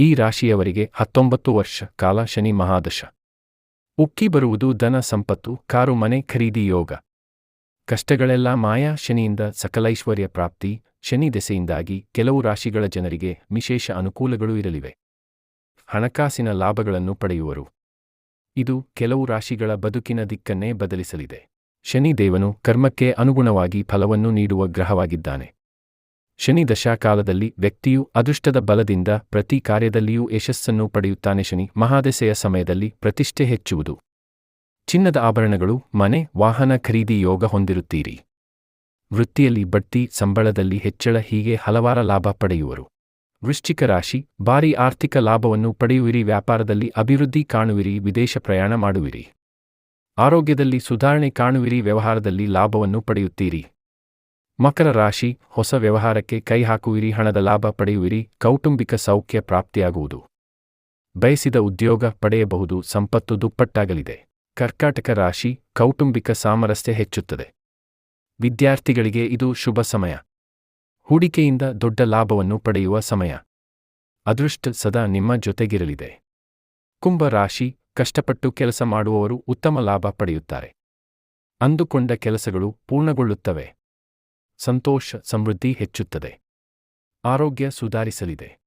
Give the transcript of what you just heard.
ಈ ರಾಶಿಯವರಿಗೆ ಹತ್ತೊಂಬತ್ತು ವರ್ಷ, ಕಾಲ ಶನಿ ಮಹಾದಶ. ಉಕ್ಕಿ ಬರುವುದು ಧನ ಸಂಪತ್ತು, ಕಾರು ಮನೆ ಖರೀದಿ ಯೋಗ. ಕಷ್ಟಗಳೆಲ್ಲ ಮಾಯಾ ಶನಿಯಿಂದ ಸಕಲೈಶ್ವರ್ಯ ಪ್ರಾಪ್ತಿ, ಶನಿ ದೆಸೆಯಿಂದಾಗಿ ಕೆಲವು ರಾಶಿಗಳ ಜನರಿಗೆ ವಿಶೇಷ ಅನುಕೂಲಗಳು ಇರಲಿವೆ. ಹಣಕಾಸಿನ ಲಾಭಗಳನ್ನು ಪಡೆಯುವರು. ಇದು ಕೆಲವು ರಾಶಿಗಳ ಬದುಕಿನ ದಿಕ್ಕನ್ನೇ ಬದಲಿಸಲಿದೆ. ಶನಿ ದೇವನು ಕರ್ಮಕ್ಕೆ ಅನುಗುಣವಾಗಿ ಫಲವನ್ನು ನೀಡುವ ಗ್ರಹವಾಗಿದ್ದಾನೆ. ಶನಿ ದಶಾಕಾಲದಲ್ಲಿ ವ್ಯಕ್ತಿಯು ಅದೃಷ್ಟದ ಬಲದಿಂದ ಪ್ರತಿ ಕಾರ್ಯದಲ್ಲಿಯೂ ಯಶಸ್ಸನ್ನು ಪಡೆಯುತ್ತಾನೆ ಶನಿ ಮಹಾದೆಸೆಯ ಸಮಯದಲ್ಲಿ ಪ್ರತಿಷ್ಠೆ ಹೆಚ್ಚುವುದು. ಚಿನ್ನದ ಆಭರಣಗಳು, ಮನೆ, ವಾಹನ ಖರೀದಿ ಯೋಗ ಹೊಂದಿರುತ್ತೀರಿ. ವೃತ್ತಿಯಲ್ಲಿ ಬಡ್ತಿ, ಸಂಬಳದಲ್ಲಿ ಹೆಚ್ಚಳ, ಹೀಗೆ ಹಲವಾರ ಲಾಭ ಪಡೆಯುವರು. ವೃಶ್ಚಿಕ ರಾಶಿ, ಭಾರಿ ಆರ್ಥಿಕ ಲಾಭವನ್ನು ಪಡೆಯುವಿರಿ, ವ್ಯಾಪಾರದಲ್ಲಿ ಅಭಿವೃದ್ಧಿ ಕಾಣುವಿರಿ, ವಿದೇಶ ಪ್ರಯಾಣ ಮಾಡುವಿರಿ. ಆರೋಗ್ಯದಲ್ಲಿ ಸುಧಾರಣೆ ಕಾಣುವಿರಿ, ವ್ಯವಹಾರದಲ್ಲಿ ಲಾಭವನ್ನು ಪಡೆಯುತ್ತೀರಿ. ಮಕರ ರಾಶಿ, ಹೊಸ ವ್ಯವಹಾರಕ್ಕೆ ಕೈ ಹಾಕುವಿರಿ, ಹಣದ ಲಾಭ ಪಡೆಯುವಿರಿ, ಕೌಟುಂಬಿಕ ಸೌಖ್ಯ ಪ್ರಾಪ್ತಿಯಾಗುವುದು. ಬಯಸಿದ ಉದ್ಯೋಗ ಪಡೆಯಬಹುದು, ಸಂಪತ್ತು ದುಪ್ಪಟ್ಟಾಗಲಿದೆ. ಕರ್ಕಾಟಕ ರಾಶಿ, ಕೌಟುಂಬಿಕ ಸಾಮರಸ್ಯ ಹೆಚ್ಚುತ್ತದೆ. ವಿದ್ಯಾರ್ಥಿಗಳಿಗೆ ಇದು ಶುಭ ಸಮಯ. ಹೂಡಿಕೆಯಿಂದ ದೊಡ್ಡ ಲಾಭವನ್ನು ಪಡೆಯುವ ಸಮಯ. ಅದೃಷ್ಟ ಸದಾ ನಿಮ್ಮ ಜೊತೆಗಿರಲಿದೆ. ಕುಂಭ ರಾಶಿ, ಕಷ್ಟಪಟ್ಟು ಕೆಲಸ ಮಾಡುವವರು ಉತ್ತಮ ಲಾಭ ಪಡೆಯುತ್ತಾರೆ. ಅಂದುಕೊಂಡ ಕೆಲಸಗಳು ಪೂರ್ಣಗೊಳ್ಳುತ್ತವೆ. ಸಂತೋಷ ಸಮೃದ್ಧಿ ಹೆಚ್ಚುತ್ತದೆ. ಆರೋಗ್ಯ ಸುಧಾರಿಸಲಿದೆ.